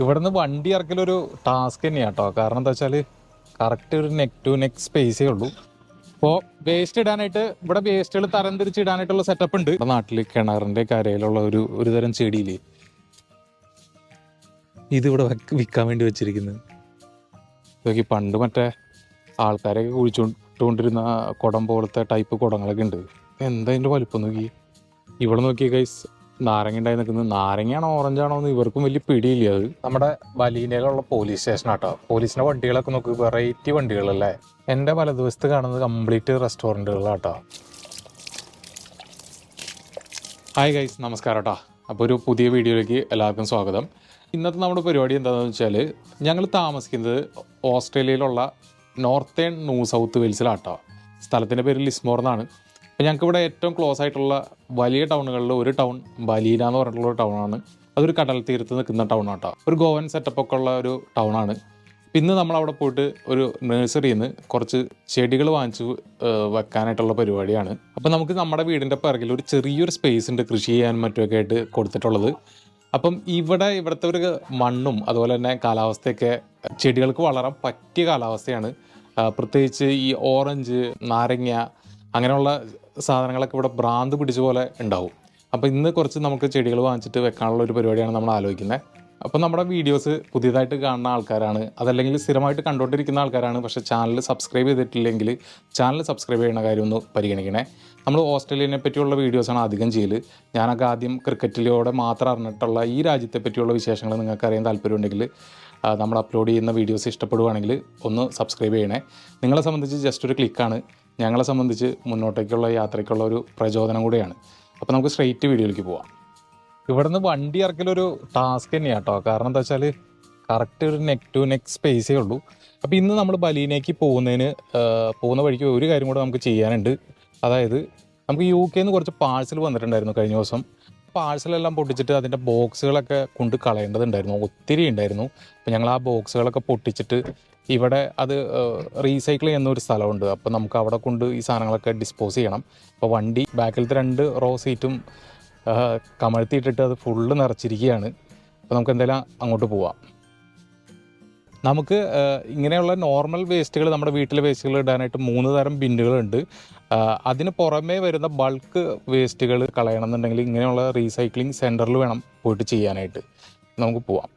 ഇവിടുന്ന് വണ്ടി ഇറക്കലൊരു ടാസ്ക് തന്നെയാണ് കേട്ടോ കാരണം എന്താ വെച്ചാൽ കറക്റ്റ് ഒരു നെക്ക് ടു നെക്ക് സ്പേസേ ഉള്ളൂ. അപ്പോൾ വേസ്റ്റ് ഇടാനായിട്ട് ഇവിടെ വേസ്റ്റുകൾ തരം തിരിച്ച് ഇടാനായിട്ടുള്ള സെറ്റപ്പ് ഉണ്ട്. നമ്മുടെ നാട്ടിൽ കിണറിന്റെ കരയിലുള്ള ഒരു ഒരു തരം ചെടിയില്ലേ? ഇതിവിടെ വിൽക്കാൻ വേണ്ടി വെച്ചിരിക്കുന്നത്. ഇതൊക്കെ പണ്ട് മറ്റേ ആൾക്കാരെയൊക്കെ കുഴിച്ചുകൊണ്ടിരുന്ന കുടം പോലത്തെ ടൈപ്പ് കുടങ്ങളൊക്കെ ഉണ്ട്. എന്താ ഇതിന്റെ വലിപ്പം നോക്കി ഇവിടെ നോക്കി ഗൈസ് നാരങ്ങ ഉണ്ടായി നിൽക്കുന്നത്. നാരങ്ങയാണോ ഓറഞ്ചാണോ എന്ന് ഇവർക്കും വലിയ പിടിയില്ല അത്. നമ്മുടെ ബലീനയിലുള്ള പോലീസ് സ്റ്റേഷൻ ആട്ടോ പോലീസിന്റെ വണ്ടികളൊക്കെ നോക്കി വെറൈറ്റി വണ്ടികളല്ലേ. എന്റെ വലതുവശത്ത് കാണുന്നത് കംപ്ലീറ്റ് റെസ്റ്റോറന്റുകളാട്ടോ ഹായ് ഗൈസ് നമസ്കാരം കേട്ടോ അപ്പോൾ ഒരു പുതിയ വീഡിയോയിലേക്ക് എല്ലാവർക്കും സ്വാഗതം. ഇന്നത്തെ നമ്മുടെ പരിപാടി എന്താണെന്ന് വെച്ചാൽ ഞങ്ങൾ താമസിക്കുന്നത് ഓസ്ട്രേലിയയിലുള്ള നോർത്തേൺ ന്യൂ സൗത്ത് വെയിൽസിലാട്ടോ. സ്ഥലത്തിന്റെ പേര് ലിസ്മോർ എന്നാണ്. അപ്പോൾ ഞങ്ങൾക്ക് ഇവിടെ ഏറ്റവും ക്ലോസ് ആയിട്ടുള്ള വലിയ ടൗണുകളിൽ ഒരു ടൗൺ ബലീന എന്ന് പറഞ്ഞിട്ടുള്ള ഒരു ടൗണാണ് അതൊരു കടൽ തീരത്ത് നിൽക്കുന്ന ടൗൺ ആട്ടോ. ഒരു ഗോവൻ സെറ്റപ്പ് ഒക്കെ ഉള്ള ഒരു ടൗണാണ് ഇന്ന് നമ്മൾ അവിടെ പോയിട്ട് ഒരു നഴ്സറിയിൽ നിന്ന് കുറച്ച് ചെടികൾ വാങ്ങിച്ചു വെക്കാനായിട്ടുള്ള പരിപാടിയാണ്. അപ്പോൾ നമുക്ക് നമ്മുടെ വീടിന്റെ പിറകിൽ ഒരു ചെറിയൊരു സ്പേസ് ഉണ്ട് കൃഷി ചെയ്യാൻ മറ്റുമൊക്കെ ആയിട്ട് കൊടുത്തിട്ടുള്ളത്. അപ്പം ഇവിടെ ഇവിടുത്തെ ഒരു മണ്ണും അതുപോലെ തന്നെ കാലാവസ്ഥയൊക്കെ ചെടികൾക്ക് വളരാൻ പറ്റിയ കാലാവസ്ഥയാണ്. പ്രത്യേകിച്ച് ഈ ഓറഞ്ച് നാരങ്ങ അങ്ങനെയുള്ള സാധനങ്ങളൊക്കെ ഇവിടെ ഭ്രാന്ത് പിടിച്ച പോലെ ഉണ്ടാവും. അപ്പോൾ ഇന്ന് കുറച്ച് നമുക്ക് ചെടികൾ വാങ്ങിച്ചിട്ട് വെക്കാനുള്ള ഒരു പരിപാടിയാണ് നമ്മൾ ആലോചിക്കുന്നത് അപ്പോൾ നമ്മുടെ വീഡിയോസ് പുതിയതായിട്ട് കാണുന്ന ആൾക്കാരാണ്. അതല്ലെങ്കിൽ സ്ഥിരമായിട്ട് കണ്ടുകൊണ്ടിരിക്കുന്ന ആൾക്കാരാണ്. പക്ഷേ ചാനൽ സബ്സ്ക്രൈബ് ചെയ്തിട്ടില്ലെങ്കിൽ ചാനൽ സബ്സ്ക്രൈബ് ചെയ്യുന്ന കാര്യം ഒന്ന് പരിഗണിക്കണേ. നമ്മൾ ഓസ്ട്രേലിയനെ പറ്റിയുള്ള വീഡിയോസാണ് അധികം ചെയ്യൽ ഞാനൊക്കെ ആദ്യം ക്രിക്കറ്റിലൂടെ മാത്രം അറിഞ്ഞിട്ടുള്ള ഈ രാജ്യത്തെ പറ്റിയുള്ള വിശേഷങ്ങൾ നിങ്ങൾക്ക് അറിയാൻ താല്പര്യമുണ്ടെങ്കിൽ നമ്മൾ അപ്ലോഡ് ചെയ്യുന്ന വീഡിയോസ് ഇഷ്ടപ്പെടുവാണെങ്കിൽ ഒന്ന് സബ്സ്ക്രൈബ് ചെയ്യണേ. നിങ്ങളെ സംബന്ധിച്ച് ജസ്റ്റ് ഒരു ക്ലിക്കാണ് ഞങ്ങളെ സംബന്ധിച്ച് മുന്നോട്ടേക്കുള്ള യാത്രയ്ക്കുള്ള ഒരു പ്രചോദനം കൂടിയാണ്. അപ്പോൾ നമുക്ക് സ്ട്രെയിറ്റ് വീഡിയോയിലേക്ക് പോവാം. ഇവിടുന്ന് വണ്ടി ഇറക്കലൊരു ടാസ്ക് തന്നെയാണ് കേട്ടോ കാരണം എന്താ വെച്ചാൽ കറക്റ്റ് ഒരു നെക്ക് ടു നെക്ക് സ്പേസേ ഉള്ളൂ. അപ്പോൾ ഇന്ന് നമ്മൾ ബലീനേക്ക് പോകുന്നതിന് പോകുന്ന വഴിക്ക് ഒരു കാര്യം കൂടെ നമുക്ക് ചെയ്യാനുണ്ട്. അതായത് നമുക്ക് യു കെയിൽ നിന്ന് കുറച്ച് പാഴ്സൽ വന്നിട്ടുണ്ടായിരുന്നു കഴിഞ്ഞ ദിവസം. പാഴ്സലെല്ലാം പൊട്ടിച്ചിട്ട് അതിന്റെ ബോക്സുകളൊക്കെ കൊണ്ട് കളയേണ്ടതുണ്ടായിരുന്നു. ഒത്തിരി ഉണ്ടായിരുന്നു. അപ്പോൾ ഞങ്ങൾ ആ ബോക്സുകളൊക്കെ പൊട്ടിച്ചിട്ട് ഇവിടെ അത് റീസൈക്കിൾ ചെയ്യുന്ന ഒരു സ്ഥലമുണ്ട്. അപ്പോൾ നമുക്ക് അവിടെ കൊണ്ട് ഈ സാധനങ്ങളൊക്കെ ഡിസ്പോസ് ചെയ്യണം. അപ്പോൾ വണ്ടി ബാക്കിലത്തെ രണ്ട് റോ സീറ്റും കമഴ്ത്തിയിട്ടിട്ട് അത് ഫുള്ള് നിറച്ചിരിക്കുകയാണ്. അപ്പോൾ നമുക്ക് എന്തായാലും അങ്ങോട്ട് പോവാം. നമുക്ക് ഇങ്ങനെയുള്ള നോർമൽ വേസ്റ്റുകൾ നമ്മുടെ വീട്ടിലെ വേസ്റ്റുകൾ ഇടാനായിട്ട് മൂന്ന് തരം ബിന്നുകളുണ്ട്. അതിന് പുറമേ വരുന്ന ബൾക്ക് വേസ്റ്റുകൾ കളയണമെന്നുണ്ടെങ്കിൽ ഇങ്ങനെയുള്ള റീസൈക്ലിംഗ് സെന്ററിൽ വേണം പോയിട്ട് ചെയ്യാനായിട്ട്. നമുക്ക് പോവാം.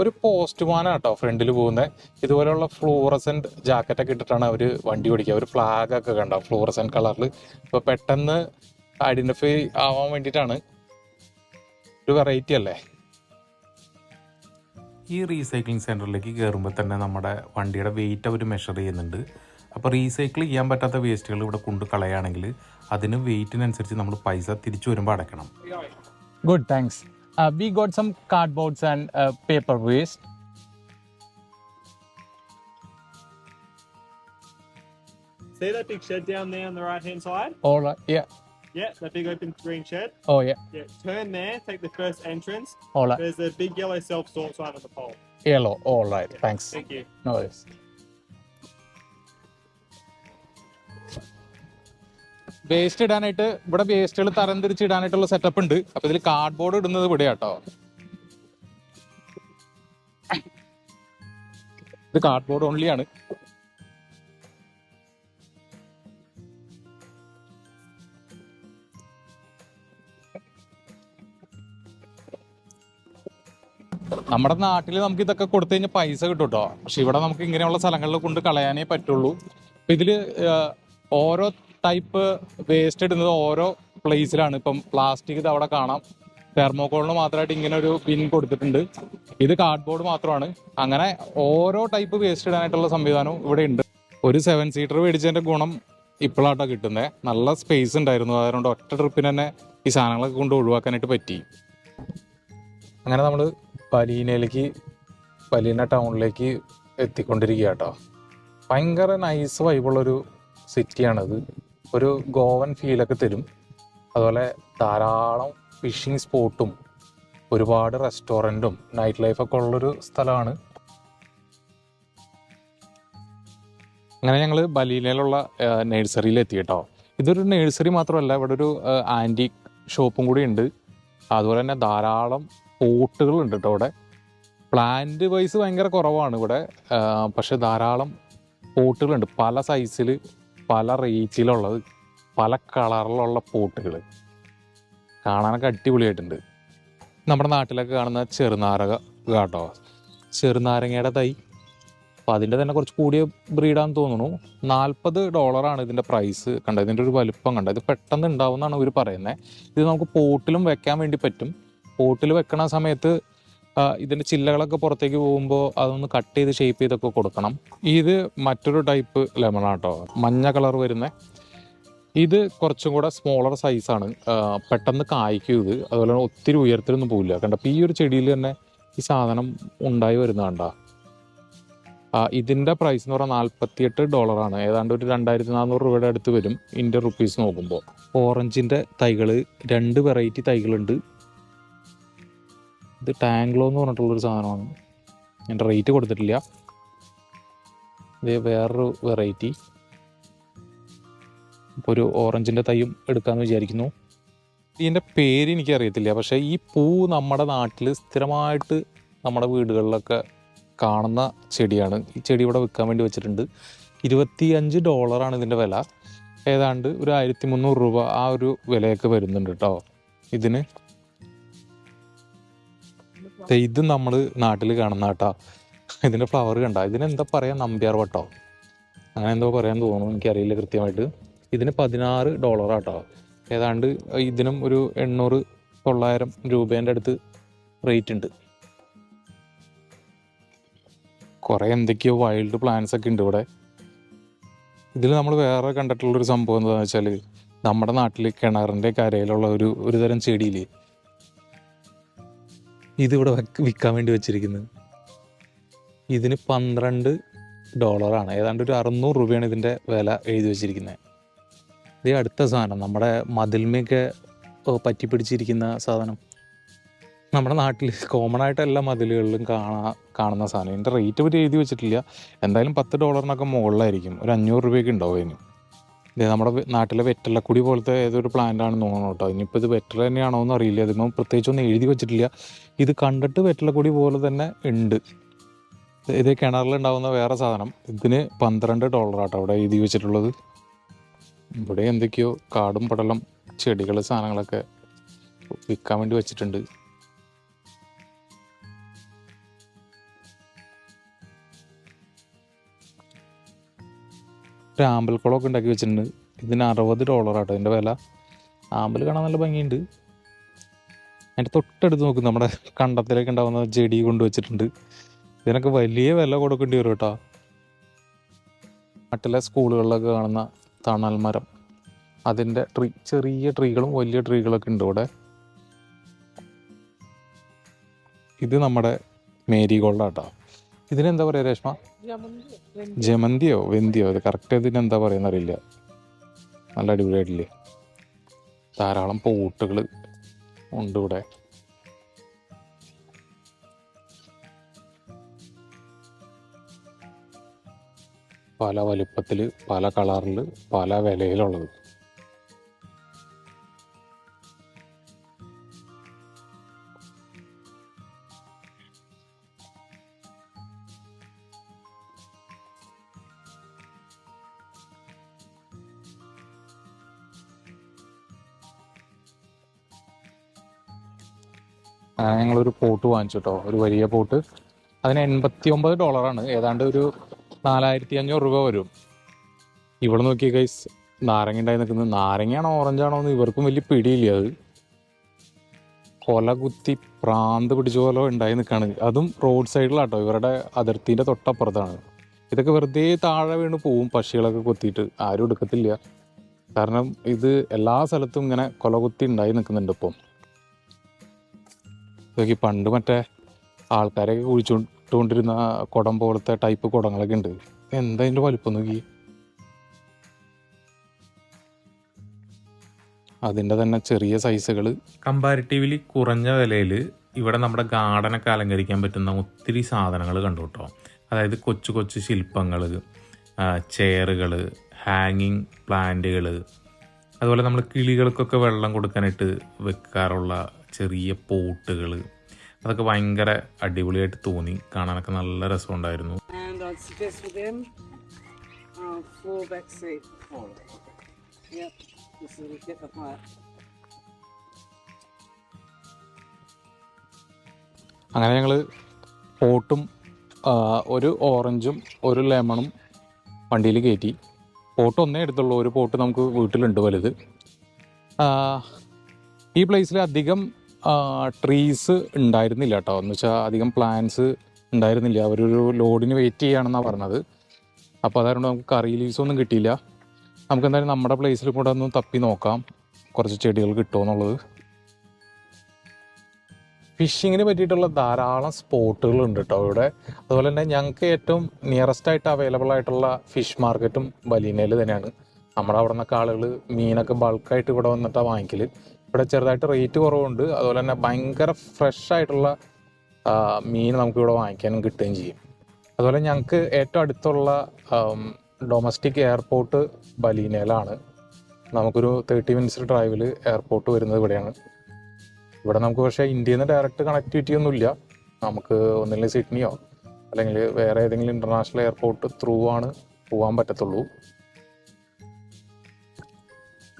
ഒരു പോസ്റ്റ്മാനാണ് കേട്ടോ ഫ്രണ്ടിൽ പോകുന്നത് ഇതുപോലെയുള്ള ഫ്ലൂറസെന്റ് ജാക്കറ്റൊക്കെ ഇട്ടിട്ടാണ് അവർ വണ്ടി ഓടിക്കുക ഒരു ഫ്ലാഗൊക്കെ കണ്ടോ? ഫ്ലൂറസെന്റ് കളറിൽ ഇപ്പോൾ പെട്ടെന്ന് ഐഡന്റിഫൈ ആവാൻ വേണ്ടിയിട്ടാണ്. ഒരു വെറൈറ്റി അല്ലേ? ഈ റീസൈക്ലിംഗ് സെന്ററിലേക്ക് കയറുമ്പോൾ തന്നെ നമ്മുടെ വണ്ടിയുടെ വെയിറ്റ് അവർ മെഷർ ചെയ്യുന്നുണ്ട്. അപ്പോൾ റീസൈക്കിൾ ചെയ്യാൻ പറ്റാത്ത വേസ്റ്റുകൾ ഇവിടെ കൊണ്ട് കളയുകയാണെങ്കിൽ അതിന് വെയിറ്റിനനുസരിച്ച് നമ്മൾ പൈസ തിരിച്ചു വരുമ്പോൾ അടയ്ക്കണം. Good thanks Uh, we got some cardboards and uh, paper waste. See that big shed down there on the right hand side? All right, yeah. Yeah, that big open green shed. Oh, yeah. Yeah, turn there, take the first entrance. All right. There's a big yellow self-sort sign on the pole. Yellow, all right, yeah. thanks. Thank you. No worries. Waste ഇടാനായിട്ട് ഇവിടെ വേസ്റ്റുകൾ തരം തിരിച്ച് ഇടാനായിട്ടുള്ള setup ഉണ്ട്. അപ്പൊ ഇതിൽ cardboard ഇടുന്നത് ഇവിടെ കേട്ടോ ഇത് കാർഡ്ബോർഡ് ഓൺലി ആണ്. നമ്മുടെ നാട്ടിൽ നമുക്ക് ഇതൊക്കെ കൊടുത്തു കഴിഞ്ഞാൽ പൈസ കിട്ടും കേട്ടോ പക്ഷെ ഇവിടെ നമുക്ക് ഇങ്ങനെയുള്ള സ്ഥലങ്ങളിൽ കൊണ്ട് കളയാനേ പറ്റുള്ളൂ. അപ്പൊ ഇതിൽ ഓരോ ടൈപ്പ് വേസ്റ്റ് ഇടുന്നത് ഓരോ പ്ലേസിലാണ് ഇപ്പം പ്ലാസ്റ്റിക് ഇത് അവിടെ കാണാം. തെർമോകോളിന് മാത്രമായിട്ട് ഇങ്ങനെ ഒരു പിൻ കൊടുത്തിട്ടുണ്ട്. ഇത് കാർഡ്ബോർഡ് മാത്രമാണ്. അങ്ങനെ ഓരോ ടൈപ്പ് വേസ്റ്റ് ഇടാനായിട്ടുള്ള സംവിധാനവും ഇവിടെ ഉണ്ട്. ഒരു സെവൻ സീറ്റർ മേടിച്ചതിന്റെ ഗുണം ഇപ്പോഴാട്ടോ കിട്ടുന്നത് നല്ല സ്പേസ് ഉണ്ടായിരുന്നു. അതുകൊണ്ട് ഒറ്റ ട്രിപ്പിന് തന്നെ ഈ സാധനങ്ങളൊക്കെ കൊണ്ട് ഒഴിവാക്കാനായിട്ട് പറ്റി. അങ്ങനെ നമ്മൾ പലീനയിലേക്ക് പലീന ടൗണിലേക്ക് എത്തിക്കൊണ്ടിരിക്കുക കേട്ടോ ഭയങ്കര നൈസ് വൈബുള്ളൊരു സിറ്റിയാണത് ഒരു ഗോവൻ ഫീലൊക്കെ തരും. അതുപോലെ ധാരാളം ഫിഷിംഗ് സ്പോട്ടും ഒരുപാട് റെസ്റ്റോറന്റും നൈറ്റ് ലൈഫൊക്കെ ഉള്ളൊരു സ്ഥലമാണ്. അങ്ങനെ ഞങ്ങൾ ബലീലയിലുള്ള നേഴ്സറിയിലെത്തി കേട്ടോ. ഇതൊരു നേഴ്സറി മാത്രമല്ല ഇവിടെ ഒരു ആന്റി ഷോപ്പും കൂടി ഉണ്ട് അതുപോലെ തന്നെ ധാരാളം പോട്ടുകൾ ഉണ്ട് കേട്ടോ ഇവിടെ പ്ലാന്റ് വൈസ് ഭയങ്കര കുറവാണ് ഇവിടെ പക്ഷെ ധാരാളം പോട്ടുകളുണ്ട് പല സൈസിൽ പല റേറ്റിലുള്ളത് പല കളറിലുള്ള പോട്ടുകൾ കാണാനൊക്കെ അടിപൊളിയായിട്ടുണ്ട്. നമ്മുടെ നാട്ടിലൊക്കെ കാണുന്ന ചെറുനാരക കേട്ടോ. ചെറുനാരങ്ങയുടെ തൈ. അപ്പം അതിന്റെ തന്നെ കുറച്ച് കൂടിയ ബ്രീഡാന്ന് തോന്നുന്നു. നാൽപ്പത് ഡോളറാണ് ഇതിന്റെ പ്രൈസ് കണ്ടത്. ഇതിന്റെ ഒരു വലുപ്പം കണ്ടത്. ഇത് പെട്ടെന്ന് ഉണ്ടാവുമെന്നാണ് ഇവർ പറയുന്നത്. ഇത് നമുക്ക് പോട്ടിലും വെക്കാൻ വേണ്ടി പറ്റും. പോട്ടിൽ വെക്കണ സമയത്ത് ഇതിന്റെ ചില്ലകളൊക്കെ പുറത്തേക്ക് പോകുമ്പോൾ അതൊന്ന് കട്ട് ചെയ്ത് ഷേപ്പ് ചെയ്തൊക്കെ കൊടുക്കണം. ഇത് മറ്റൊരു ടൈപ്പ് ലെമണാട്ടോ മഞ്ഞ കളർ വരുന്ന. ഇത് കുറച്ചും കൂടെ സ്മോളർ സൈസാണ് പെട്ടെന്ന് കായ്ക്കും ഇത്. അതുപോലെ തന്നെ ഒത്തിരി ഉയരത്തിലൊന്നും പോവില്ല. കണ്ടപ്പോൾ ഈ ഒരു ചെടിയിൽ തന്നെ ഈ സാധനം ഉണ്ടായി വരുന്ന കണ്ട? ഇതിന്റെ പ്രൈസ് എന്ന് പറഞ്ഞാൽ നാൽപ്പത്തിയെട്ട് ഡോളറാണ് ഏതാണ്ട് ഒരു രണ്ടായിരത്തി നാനൂറ് രൂപയുടെ അടുത്ത് വരും. ഇന്ത്യൻ റുപ്പീസ് നോക്കുമ്പോൾ ഓറഞ്ചിന്റെ തൈകൾ രണ്ട് വെറൈറ്റി തൈകളുണ്ട്. ഇത് ടാങ്ക്ലോ എന്ന് പറഞ്ഞിട്ടുള്ളൊരു സാധനമാണ്. ഞാൻ റേറ്റ് കൊടുത്തിട്ടില്ല. ഇത് വേറൊരു വെറൈറ്റി. ഇപ്പോൾ ഒരു ഓറഞ്ചിന്റെ തൈയും എടുക്കാമെന്ന് വിചാരിക്കുന്നു. ഇതിന്റെ പേര് എനിക്കറിയത്തില്ല. പക്ഷേ ഈ പൂ നമ്മുടെ നാട്ടിൽ സ്ഥിരമായിട്ട് നമ്മുടെ വീടുകളിലൊക്കെ കാണുന്ന ചെടിയാണ്. ഈ ചെടി ഇവിടെ വിൽക്കാൻ വേണ്ടി വെച്ചിട്ടുണ്ട്. ഇരുപത്തി അഞ്ച് ഡോളറാണ് ഇതിന്റെ വില. ഏതാണ്ട് ഒരു ആയിരത്തി മുന്നൂറ് രൂപ ആ ഒരു വിലയൊക്കെ വരുന്നുണ്ട് കേട്ടോ. ഇതിന് ഇത് നമ്മൾ നാട്ടിൽ കാണുന്ന കേട്ടോ ഇതിന്റെ ഫ്ലവർ കണ്ട. ഇതിനെന്താ പറയാ നമ്പ്യാർ വട്ടോ? അങ്ങനെ എന്തോ പറയാൻ തോന്നുന്നു എനിക്കറിയില്ല കൃത്യമായിട്ട്. ഇതിന് പതിനാറ് ഡോളറാട്ടോ. ഏതാണ്ട് ഇതിനും ഒരു എണ്ണൂറ് തൊള്ളായിരം രൂപേന്റെ അടുത്ത് റേറ്റ് ഉണ്ട്. കുറേ എന്തൊക്കെയോ വൈൽഡ് പ്ലാന്റ്സ് ഒക്കെ ഉണ്ട് ഇവിടെ. ഇതിൽ നമ്മൾ വേറെ കണ്ടിട്ടുള്ളൊരു സംഭവം എന്താണെന്ന് വെച്ചാൽ നമ്മുടെ നാട്ടിൽ കിണറിന്റെ കരയിലുള്ള ഒരു ഒരു തരം ചെടിയില്ലേ? ഇതിവിടെ വിൽക്കാൻ വേണ്ടി വെച്ചിരിക്കുന്നത്. ഇതിന് പന്ത്രണ്ട് ഡോളറാണ്. ഏതാണ്ട് ഒരു അറുന്നൂറ് രൂപയാണ് ഇതിന്റെ വില എഴുതി വെച്ചിരിക്കുന്നത്. ഇത് അടുത്ത സാധനം. നമ്മുടെ മതിൽമയൊക്കെ പറ്റി പിടിച്ചിരിക്കുന്ന സാധനം. നമ്മുടെ നാട്ടിൽ കോമൺ ആയിട്ട് എല്ലാ മതിലുകളിലും കാണാ കാണുന്ന സാധനം. ഇതിന്റെ റേറ്റ് പറ്റി എഴുതി വെച്ചിട്ടില്ല. എന്തായാലും പത്ത് ഡോളറിനൊക്കെ മുകളിലായിരിക്കും. ഒരു അഞ്ഞൂറ് രൂപയൊക്കെ ഉണ്ടാവും അതിന്. നമ്മുടെ നാട്ടിലെ വെറ്റലക്കുടി പോലത്തെ ഏതൊരു പ്ലാന്റ് ആണെന്ന് തോന്നുന്നു കേട്ടോ. ഇനിയിപ്പോൾ ഇത് വെറ്റല തന്നെയാണോ എന്ന് അറിയില്ല. ഇതിപ്പം പ്രത്യേകിച്ചൊന്നും എഴുതി വെച്ചിട്ടില്ല. ഇത് കണ്ടിട്ട് വെറ്റലക്കുടി പോലെ തന്നെ ഉണ്ട്. ഇത് കിണറിലുണ്ടാവുന്ന വേറെ സാധനം. ഇതിന് പന്ത്രണ്ട് ഡോളറാട്ടോ അവിടെ എഴുതി വെച്ചിട്ടുള്ളത്. ഇവിടെ എന്തൊക്കെയോ കാടും പടലം ചെടികൾ സാധനങ്ങളൊക്കെ വിൽക്കാൻ വേണ്ടി വെച്ചിട്ടുണ്ട്. ഒരു ആമ്പൽക്കുളമൊക്കെ ഉണ്ടാക്കി വെച്ചിട്ടുണ്ട്. ഇതിന് അറുപത് ഡോളറാട്ടോ ഇതിന്റെ വില. ആമ്പൽ കാണാൻ നല്ല ഭംഗിയുണ്ട്. അതിന്റെ തൊട്ടടുത്ത് നോക്കും നമ്മുടെ കണ്ടത്തിലേക്ക് ഉണ്ടാകുന്ന ചെടി കൊണ്ടുവച്ചിട്ടുണ്ട് ഇതിനൊക്കെ വലിയ വില കൊടുക്കേണ്ടി വരും കേട്ടോ. നാട്ടിലെ സ്കൂളുകളിലൊക്കെ കാണുന്ന തണൽ മരം. അതിന്റെ ട്രീ ചെറിയ ട്രീകളും വലിയ ട്രീകളൊക്കെ ഉണ്ട് ഇവിടെ. ഇത് നമ്മുടെ മേരി ഗോൾഡാട്ടോ ഇതിനെന്താ പറയുക രേഷ്മ? ജമന്തിയോ വെന്തിയോ? അത് കറക്റ്റ് ഇതിനെന്താ പറയുന്ന അറിയില്ല നല്ല അടിപൊളിയായിട്ടില്ലേ? ധാരാളം പൂട്ടുകൾ ഉണ്ട് ഇവിടെ. പല വലിപ്പത്തിൽ പല കളറിൽ പല വിലയിലുള്ളത്. ഞങ്ങളൊരു പോട്ട് വാങ്ങിച്ചു കേട്ടോ ഒരു വലിയ പോട്ട്. അതിന് എൺപത്തി ഒമ്പത് ഡോളറാണ്. ഏതാണ്ട് ഒരു നാലായിരത്തി അഞ്ഞൂറ് രൂപ വരും. ഇവിടെ നോക്കിയ കൈസ് നാരങ്ങ ഉണ്ടായി നിൽക്കുന്നത്. നാരങ്ങയാണോ ഓറഞ്ചാണോ എന്ന് ഇവർക്കും വലിയ പിടിയില്ല അത്. കൊല കുത്തി പ്രാന്ത് പിടിച്ച പോലെ ഉണ്ടായി നിൽക്കുകയാണ്. അതും റോഡ് സൈഡിലാട്ടോ ഇവരുടെ അതിർത്തിന്റെ തൊട്ടപ്പുറത്താണ്. ഇതൊക്കെ വെറുതെ താഴെ വീണ് പോവും പക്ഷികളൊക്കെ കൊത്തിയിട്ട്. ആരും എടുക്കത്തില്ല. കാരണം ഇത് എല്ലാ സ്ഥലത്തും ഇങ്ങനെ കൊല കുത്തി ഉണ്ടായി നിൽക്കുന്നുണ്ട് ഇപ്പം. ഇതൊക്കെ പണ്ട് മറ്റേ ആൾക്കാരെയൊക്കെ കുഴിച്ചുകൊണ്ടിരുന്ന കുടം പോലത്തെ ടൈപ്പ് കുടങ്ങളൊക്കെ ഉണ്ട്. എന്താ അതിന്റെ വലിപ്പം നോക്കി? അതിന്റെ തന്നെ ചെറിയ സൈസുകൾ കമ്പാരിറ്റീവ്ലി കുറഞ്ഞ വിലയിൽ ഇവിടെ നമ്മുടെ ഗാർഡനൊക്കെ അലങ്കരിക്കാൻ പറ്റുന്ന ഒത്തിരി സാധനങ്ങൾ കണ്ടു കേട്ടോ. അതായത് കൊച്ചു കൊച്ചു ശില്പങ്ങൾ ചെയറുകൾ ഹാങ്ങിങ് പ്ലാന്റുകൾ അതുപോലെ നമ്മൾ കിളികൾക്കൊക്കെ വെള്ളം കൊടുക്കാനായിട്ട് വെക്കാറുള്ള ചെറിയ പോട്ടുകൾ. അതൊക്കെ ഭയങ്കര അടിപൊളിയായിട്ട് തോന്നി. കാണാനൊക്കെ നല്ല രസമുണ്ടായിരുന്നു. അങ്ങനെ ഞങ്ങൾ പോട്ടും ഒരു ഓറഞ്ചും ഒരു ലെമണും വണ്ടിയിൽ കയറ്റി. പോട്ട് ഒന്നേ എടുത്തുള്ളൂ. ഒരു പോട്ട് നമുക്ക് വീട്ടിലുണ്ട് വലുത്. ഈ പ്ലേസിൽ അധികം ട്രീസ് ഉണ്ടായിരുന്നില്ല കേട്ടോ എന്ന് വെച്ചാൽ അധികം പ്ലാന്റ്സ് ഉണ്ടായിരുന്നില്ല. അവരൊരു ലോഡിന് വെയിറ്റ് ചെയ്യുകയാണെന്നാണ് പറഞ്ഞത്. അപ്പോൾ അതായത് നമുക്ക് കറി ലീവ്സ് ഒന്നും കിട്ടിയില്ല. നമുക്ക് എന്തായാലും നമ്മുടെ പ്ലേസിൽ കൂടെ ഒന്ന് തപ്പി നോക്കാം. കുറച്ച് ചെടികൾ കിട്ടുമോ എന്നുള്ളത്. ഫിഷിങ്ങിന് പറ്റിയിട്ടുള്ള ധാരാളം സ്പോട്ടുകൾ ഉണ്ട് കേട്ടോ ഇവിടെ. അതുപോലെ തന്നെ ഞങ്ങൾക്ക് ഏറ്റവും നിയറസ്റ്റ് ആയിട്ട് അവൈലബിൾ ആയിട്ടുള്ള ഫിഷ് മാർക്കറ്റും ബലീനയിൽ തന്നെയാണ്. നമ്മുടെ അവിടെ നിന്നൊക്കെ ആളുകൾ മീനൊക്കെ ബൾക്കായിട്ട് ഇവിടെ വന്നിട്ടാണ് വാങ്ങിക്കൽ ഇവിടെ ചെറുതായിട്ട് റേറ്റ് കുറവുണ്ട്. അതുപോലെ തന്നെ ഭയങ്കര ഫ്രഷ് ആയിട്ടുള്ള മീൻ നമുക്ക് ഇവിടെ വാങ്ങിക്കാനും കിട്ടുകയും ചെയ്യും. അതുപോലെ ഞങ്ങൾക്ക് ഏറ്റവും അടുത്തുള്ള ഡൊമസ്റ്റിക് എയർപോർട്ട് ബലീനയിലാണ് നമുക്കൊരു തേർട്ടി മിനിറ്റ്സ് ഡ്രൈവിൽ എയർപോർട്ട് വരുന്നത് ഇവിടെയാണ്. ഇവിടെ നമുക്ക് പക്ഷേ ഇന്ത്യയിൽ നിന്ന് ഡയറക്റ്റ് കണക്ടിവിറ്റി ഒന്നുമില്ല. നമുക്ക് ഒന്നില്ലെങ്കിൽ സിഡ്നിയോ അല്ലെങ്കിൽ വേറെ ഏതെങ്കിലും ഇന്റർനാഷണൽ എയർപോർട്ട് ത്രൂ ആണ് പോകാൻ പറ്റത്തുള്ളൂ.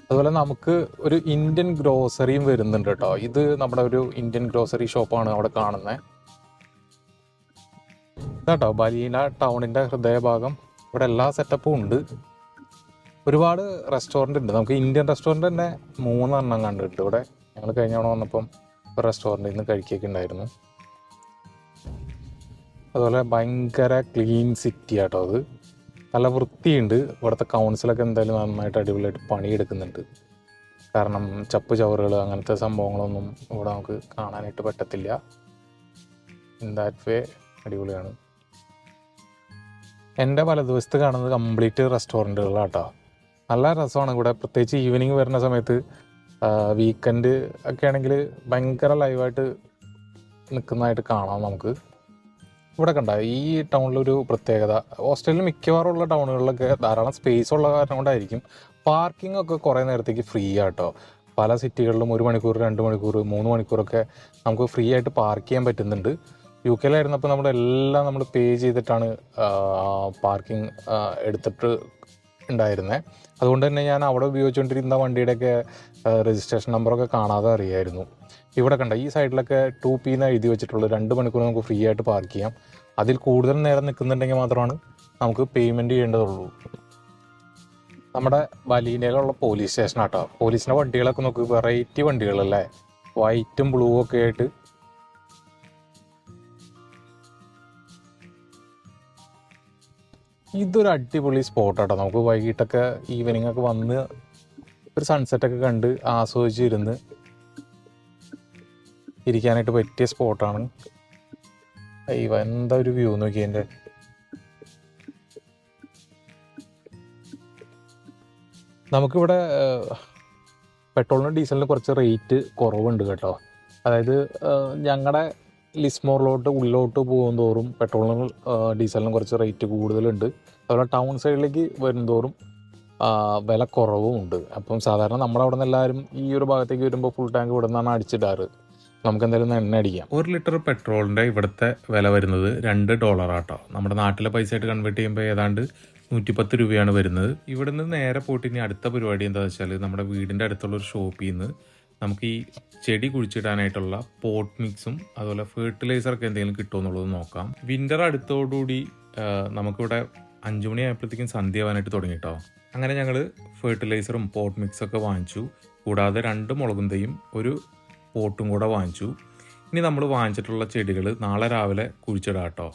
അതുപോലെ നമുക്ക് ഒരു ഇന്ത്യൻ ഗ്രോസറിയും വരുന്നുണ്ട് കേട്ടോ ഇത് നമ്മുടെ ഒരു ഇന്ത്യൻ ഗ്രോസറി ഷോപ്പാണ് അവിടെ കാണുന്നത് ഇതാട്ടോ ബലീന ടൗണിന്റെ ഹൃദയഭാഗം. ഇവിടെ എല്ലാ സെറ്റപ്പും ഉണ്ട്. ഒരുപാട് റെസ്റ്റോറന്റ് ഉണ്ട്. നമുക്ക് ഇന്ത്യൻ റെസ്റ്റോറന്റ് തന്നെ മൂന്നെണ്ണം കണ്ടിട്ടുണ്ട് ഇവിടെ. ഞങ്ങൾ കഴിഞ്ഞ തവണ വന്നപ്പം ഒരു റെസ്റ്റോറന്റിൽ നിന്ന് കഴിക്കുകയൊക്കെ ഉണ്ടായിരുന്നു. അതുപോലെ ഭയങ്കര ക്ലീൻ സിറ്റി ആട്ടോ അത്. നല്ല വൃത്തിയുണ്ട്. ഇവിടുത്തെ കൗൺസിലൊക്കെ എന്തായാലും നന്നായിട്ട് അടിപൊളിയായിട്ട് പണിയെടുക്കുന്നുണ്ട്. കാരണം ചപ്പ് ചവറുകൾ അങ്ങനത്തെ സംഭവങ്ങളൊന്നും ഇവിടെ നമുക്ക് കാണാനായിട്ട് പറ്റത്തില്ല. ഇൻ ദാറ്റ് വേ അടിപൊളിയാണ്. എന്റെ വലതുവശത്ത് കാണുന്നത് കംപ്ലീറ്റ് റെസ്റ്റോറന്റുകളാട്ടോ നല്ല രസമാണ് ഇവിടെ. പ്രത്യേകിച്ച് ഈവനിങ് വരുന്ന സമയത്ത് വീക്കെൻഡ് ഒക്കെ ആണെങ്കിൽ ഭയങ്കര ലൈവായിട്ട് നിൽക്കുന്നതായിട്ട് കാണാം നമുക്ക്. ഇവിടെ കണ്ട ഈ ടൗണിലൊരു പ്രത്യേകത. ഓസ്ട്രേലിയ മിക്കവാറും ഉള്ള ടൗണുകളിലൊക്കെ ധാരാളം സ്പേസ് ഉള്ള കാരണം കൊണ്ടായിരിക്കും പാർക്കിംഗ് ഒക്കെ കുറേ നേരത്തേക്ക് ഫ്രീ ആട്ടോ. പല സിറ്റികളിലും ഒരു മണിക്കൂർ രണ്ട് മണിക്കൂർ മൂന്ന് മണിക്കൂറൊക്കെ നമുക്ക് ഫ്രീ ആയിട്ട് പാർക്ക് ചെയ്യാൻ പറ്റുന്നുണ്ട്. യു കെയിലായിരുന്നപ്പോൾ നമ്മളെല്ലാം നമ്മൾ പേ ചെയ്തിട്ടാണ് പാർക്കിംഗ് എടുത്തിട്ട് ഉണ്ടായിരുന്നത് അതുകൊണ്ട് തന്നെ ഞാൻ അവിടെ ഉപയോഗിച്ചുകൊണ്ടിരുന്ന വണ്ടിയുടെയൊക്കെ രജിസ്ട്രേഷൻ നമ്പറൊക്കെ കാണാതെ അറിയായിരുന്നു. ഇവിടെ കണ്ട ഈ സൈഡിലൊക്കെ ടു പി എന്ന് എഴുതി വെച്ചിട്ടുള്ളത് രണ്ട് മണിക്കൂർ നമുക്ക് ഫ്രീ ആയിട്ട് പാർക്ക് ചെയ്യാം. അതിൽ കൂടുതൽ നേരം നിൽക്കുന്നുണ്ടെങ്കിൽ മാത്രമാണ് നമുക്ക് പേയ്മെന്റ് ചെയ്യേണ്ടതുള്ളൂ. നമ്മുടെ ബലീനയിലുള്ള പോലീസ് സ്റ്റേഷൻ ആട്ടോ. പോലീസിന്റെ വണ്ടികളൊക്കെ നോക്ക് വെറൈറ്റി വണ്ടികളല്ലേ? വൈറ്റും ബ്ലൂ ഒക്കെ ആയിട്ട് ഇതൊരു അടിപൊളി സ്പോട്ടാട്ടോ നമുക്ക് വൈകിട്ടൊക്കെ ഈവനിങ് ഒക്കെ വന്ന് ഒരു സൺസെറ്റ് ഒക്കെ കണ്ട് ആസ്വദിച്ചിരുന്ന് ഇരിക്കാനായിട്ട് പറ്റിയ സ്പോട്ടാണ് അയ്യോ എന്താ ഒരു വ്യൂ നോക്കി എന്റെ. നമുക്കിവിടെ പെട്രോളിനും ഡീസലിനും കുറച്ച് റേറ്റ് കുറവുണ്ട് കേട്ടോ. അതായത് ഞങ്ങളുടെ ലിസ്മോറിലോട്ട് ഉള്ളിലോട്ട് പോകും തോറും പെട്രോളിനും ഡീസലിനും കുറച്ച് റേറ്റ് കൂടുതലുണ്ട്. അതുപോലെ ടൗൺ സൈഡിലേക്ക് വരുന്നതോറും വില കുറവും ഉണ്ട് അപ്പം സാധാരണ നമ്മുടെ അവിടെ നിന്ന് എല്ലാവരും ഈ ഒരു ഭാഗത്തേക്ക് വരുമ്പോൾ ഫുൾ ടാങ്ക് ഇവിടെ നിന്നാണ് അടിച്ചിടാറ്. നമുക്ക് എന്തായാലും എണ്ണ അടിക്കാം. ഒരു ലിറ്റർ പെട്രോളിന്റെ ഇവിടുത്തെ വില വരുന്നത് രണ്ട് ഡോളറാട്ടോ. നമ്മുടെ നാട്ടിലെ പൈസ ആയിട്ട് കൺവേർട്ട് ചെയ്യുമ്പോൾ ഏതാണ്ട് നൂറ്റിപ്പത്ത് രൂപയാണ് വരുന്നത്. ഇവിടുന്ന് നേരെ പോയിട്ട് ഇനി അടുത്ത പരിപാടി എന്താണെന്ന് വെച്ചാൽ നമ്മുടെ വീടിന്റെ അടുത്തുള്ള ഒരു ഷോപ്പിൽ നിന്ന് നമുക്ക് ഈ ചെടി കുഴിച്ചിടാനായിട്ടുള്ള പോട്ട് മിക്സും അതുപോലെ ഫെർട്ടിലൈസറൊക്കെ എന്തെങ്കിലും കിട്ടുമോ എന്നുള്ളത് നോക്കാം. വിന്റർ അടുത്തോടുകൂടി നമുക്കിവിടെ അഞ്ചു മണി ആയപ്പോഴത്തേക്കും സന്ധ്യ ആവാനായിട്ട് തുടങ്ങി കേട്ടോ അങ്ങനെ ഞങ്ങൾ ഫെർട്ടിലൈസറും പോട്ട് മിക്സും ഒക്കെ വാങ്ങിച്ചു. കൂടാതെ രണ്ട് മുളകും തൈയും ഒരു പോട്ടും കൂടെ വാങ്ങിച്ചു. ഇനി നമ്മൾ വാങ്ങിച്ചിട്ടുള്ള ചെടികൾ നാളെ രാവിലെ കുഴിച്ചിടാം കേട്ടോ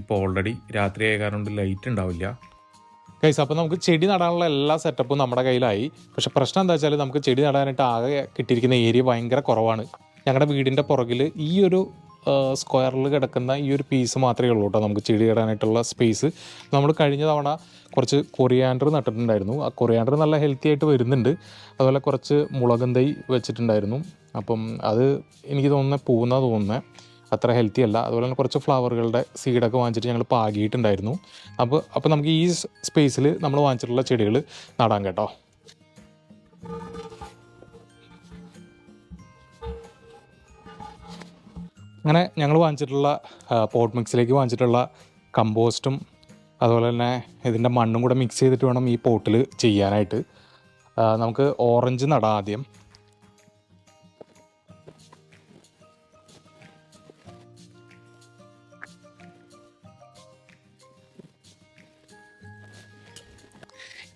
ഇപ്പോൾ ഓൾറെഡി രാത്രി ആയ കാരണം കൊണ്ട് ലൈറ്റ് ഉണ്ടാവില്ല. കൈസ് അപ്പോൾ നമുക്ക് ചെടി നടാനുള്ള എല്ലാ സെറ്റപ്പും നമ്മുടെ കയ്യിലായി. പക്ഷെ പ്രശ്നം എന്താ വെച്ചാൽ നമുക്ക് ചെടി നടാനായിട്ട് ആകെ കിട്ടിയിരിക്കുന്ന ഏരിയ ഭയങ്കര കുറവാണ്. ഞങ്ങളുടെ വീടിന്റെ പുറകിൽ ഈ ഒരു സ്ക്വയറിൽ കിടക്കുന്ന ഈ ഒരു പീസ് മാത്രമേ ഉള്ളൂ കേട്ടോ നമുക്ക് ചെടി ഇടാനായിട്ടുള്ള സ്പേസ് നമ്മൾ കഴിഞ്ഞ തവണ കുറച്ച് കൊറിയാണ്ടർ നട്ടിട്ടുണ്ടായിരുന്നു. ആ കൊറിയാണ്ടർ നല്ല ഹെൽത്തി ആയിട്ട് വരുന്നുണ്ട്. അതുപോലെ കുറച്ച് മുളകും തൈ വെച്ചിട്ടുണ്ടായിരുന്നു. അപ്പം അത് എനിക്ക് തോന്നുന്നത് പൂന്ന തോന്നുന്നത് അത്ര ഹെൽത്തി അല്ല. അതുപോലെ തന്നെ കുറച്ച് ഫ്ലവറുകളുടെ സീഡൊക്കെ വാങ്ങിച്ചിട്ട് ഞങ്ങൾ പാകിയിട്ടുണ്ടായിരുന്നു. അപ്പോൾ അപ്പോൾ നമുക്ക് ഈ സ്പേസിൽ നമ്മൾ വാങ്ങിച്ചിട്ടുള്ള ചെടികൾ നടാൻ കേട്ടോ. അങ്ങനെ ഞങ്ങൾ വാങ്ങിച്ചിട്ടുള്ള പോട്ട് മിക്സിലേക്ക് വാങ്ങിച്ചിട്ടുള്ള കമ്പോസ്റ്റും അതുപോലെ തന്നെ ഇതിന്റെ മണ്ണും കൂടെ മിക്സ് ചെയ്തിട്ട് വേണം ഈ പോട്ടിൽ ചെയ്യാനായിട്ട്. നമുക്ക് ഓറഞ്ച് നടാം ആദ്യം.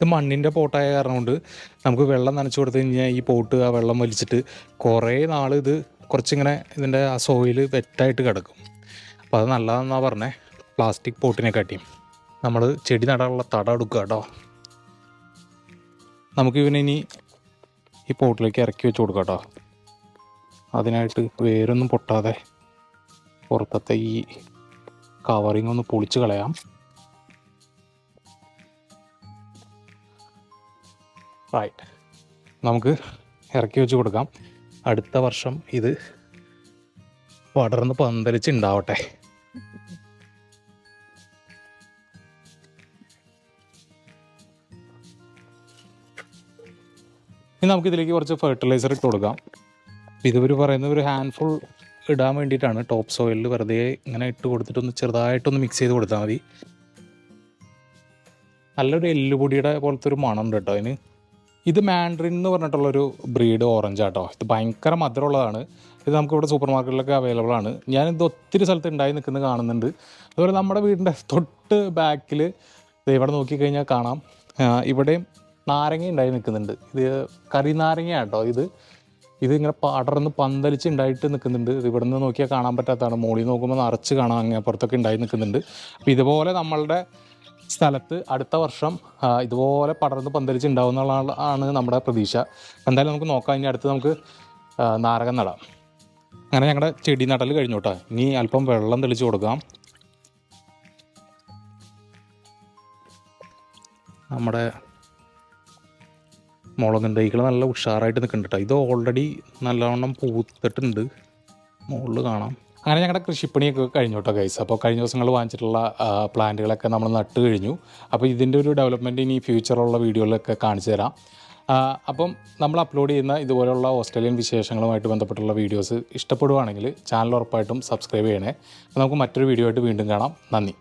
ഇത് മണ്ണിന്റെ പോട്ടായ കാരണം കൊണ്ട് നമുക്ക് വെള്ളം നനച്ചു കൊടുത്തു കഴിഞ്ഞാൽ ഈ പോട്ട് ആ വെള്ളം വലിച്ചിട്ട് കുറേ നാൾ ഇത് കുറച്ചിങ്ങനെ ഇതിന്റെ ആ സോയിൽ വെറ്റായിട്ട് കിടക്കും. അപ്പോൾ അത് നല്ലതെന്നാണ് പറഞ്ഞത് പ്ലാസ്റ്റിക് പോട്ടിനെ കാട്ടിയും. നമ്മൾ ചെടി നടാനുള്ള തട എടുക്കുക കേട്ടോ. നമുക്ക് ഇവനിനി ഈ പോട്ടിലേക്ക് ഇറക്കി വെച്ച് കൊടുക്കാം കേട്ടോ. അതിനായിട്ട് വേരൊന്നും പൊട്ടാതെ പുറത്തത്തെ ഈ കവറിങ് ഒന്ന് പൊളിച്ച് കളയാം. റൈറ്റ് നമുക്ക് ഇറക്കി വെച്ച് കൊടുക്കാം. അടുത്ത വർഷം ഇത് പടർന്ന് പന്തലിച്ചുണ്ടാവട്ടെ. ഇനി നമുക്കിതിലേക്ക് കുറച്ച് ഫെർട്ടിലൈസർ ഇട്ട് കൊടുക്കാം. ഇതുവർ പറയുന്ന ഒരു ഹാൻഡ് ഫുൾ ഇടാൻ വേണ്ടിയിട്ടാണ്. ടോപ്പ് സോയിലിൽ വെറുതെ ഇങ്ങനെ ഇട്ട് കൊടുത്തിട്ടൊന്ന് ചെറുതായിട്ടൊന്ന് മിക്സ് ചെയ്ത് കൊടുത്താൽ മതി. നല്ലൊരു എല്ലുപൊടിയുടെ പോലത്തെ ഒരു മണം ഉണ്ട് കേട്ടോ. അതിന് ഇത് മാൻഡ്രിൻ എന്ന് പറഞ്ഞിട്ടുള്ളൊരു ബ്രീഡ് ഓറഞ്ച് ആട്ടോ. ഇത് ഭയങ്കര മധുരമുള്ളതാണ്. ഇത് നമുക്ക് ഇവിടെ സൂപ്പർ മാർക്കറ്റിലൊക്കെ അവൈലബിൾ ആണ്. ഞാൻ ഇത് ഒത്തിരി സ്ഥലത്ത് ഉണ്ടായി നിൽക്കുന്ന കാണുന്നുണ്ട്. അതുപോലെ നമ്മുടെ വീടിന്റെ തൊട്ട് ബാക്കിൽ ഇവിടെ നോക്കിക്കഴിഞ്ഞാൽ കാണാം. ഇവിടെ ഇവിടെയും നാരങ്ങ ഉണ്ടായി നിൽക്കുന്നുണ്ട്. ഇത് കറി നാരങ്ങ ആട്ടോ ഇത്. ഇത് ഇങ്ങനെ പടർന്ന് പന്തലിച്ച് ഉണ്ടായിട്ട് നിൽക്കുന്നുണ്ട്. ഇത് ഇവിടെ നിന്ന് നോക്കിയാൽ കാണാൻ പറ്റാത്തതാണ്. മോളിൽ നോക്കുമ്പോൾ നിറച്ച് കാണാം. അങ്ങേ അപ്പുറത്തൊക്കെ ഉണ്ടായി നിൽക്കുന്നുണ്ട്. അപ്പോൾ ഇതുപോലെ നമ്മളുടെ സ്ഥലത്ത് അടുത്ത വർഷം ഇതുപോലെ പടർന്ന് പന്തലിച്ച് ഉണ്ടാവുന്ന ആണ് നമ്മുടെ പ്രതീക്ഷ. എന്തായാലും നമുക്ക് നോക്കാം. ഇനി അടുത്ത് നമുക്ക് നാരകം നടാം. അങ്ങനെ ഞങ്ങളുടെ ചെടി നടൽ കഴിഞ്ഞു കേട്ടോ ഇനി അല്പം വെള്ളം തെളിച്ച് കൊടുക്കാം. നമ്മുടെ മുളകും തൈകൾ നല്ല ഉഷാറായിട്ട് നിൽക്കുന്നുണ്ട് കേട്ടോ ഇത് ഓൾറെഡി നല്ലവണ്ണം പൂത്തിട്ടുണ്ട്. മുകളിൽ കാണാം. അങ്ങനെ ഞങ്ങളുടെ കൃഷിപ്പണിയൊക്കെ കഴിഞ്ഞു കേട്ടോ ഗൈസ് അപ്പോൾ കഴിഞ്ഞ ദിവസങ്ങൾ വാങ്ങിച്ചിട്ടുള്ള പ്ലാന്റുകളൊക്കെ നമ്മൾ നട്ട് കഴിഞ്ഞു. അപ്പോൾ ഇതിന്റെ ഒരു ഡെവലപ്മെന്റ് ഇനി ഫ്യൂച്ചറുള്ള വീഡിയോയിലൊക്കെ കാണിച്ചു തരാം. അപ്പം നമ്മൾ അപ്ലോഡ് ചെയ്യുന്ന ഇതുപോലുള്ള ഓസ്ട്രേലിയൻ വിശേഷങ്ങളുമായിട്ട് ബന്ധപ്പെട്ടുള്ള വീഡിയോസ് ഇഷ്ടപ്പെടുവാണെങ്കിൽ ചാനൽ ഉറപ്പായിട്ടും സബ്സ്ക്രൈബ് ചെയ്യണേ. നമുക്ക് മറ്റൊരു വീഡിയോ ആയിട്ട് വീണ്ടും കാണാം. നന്ദി.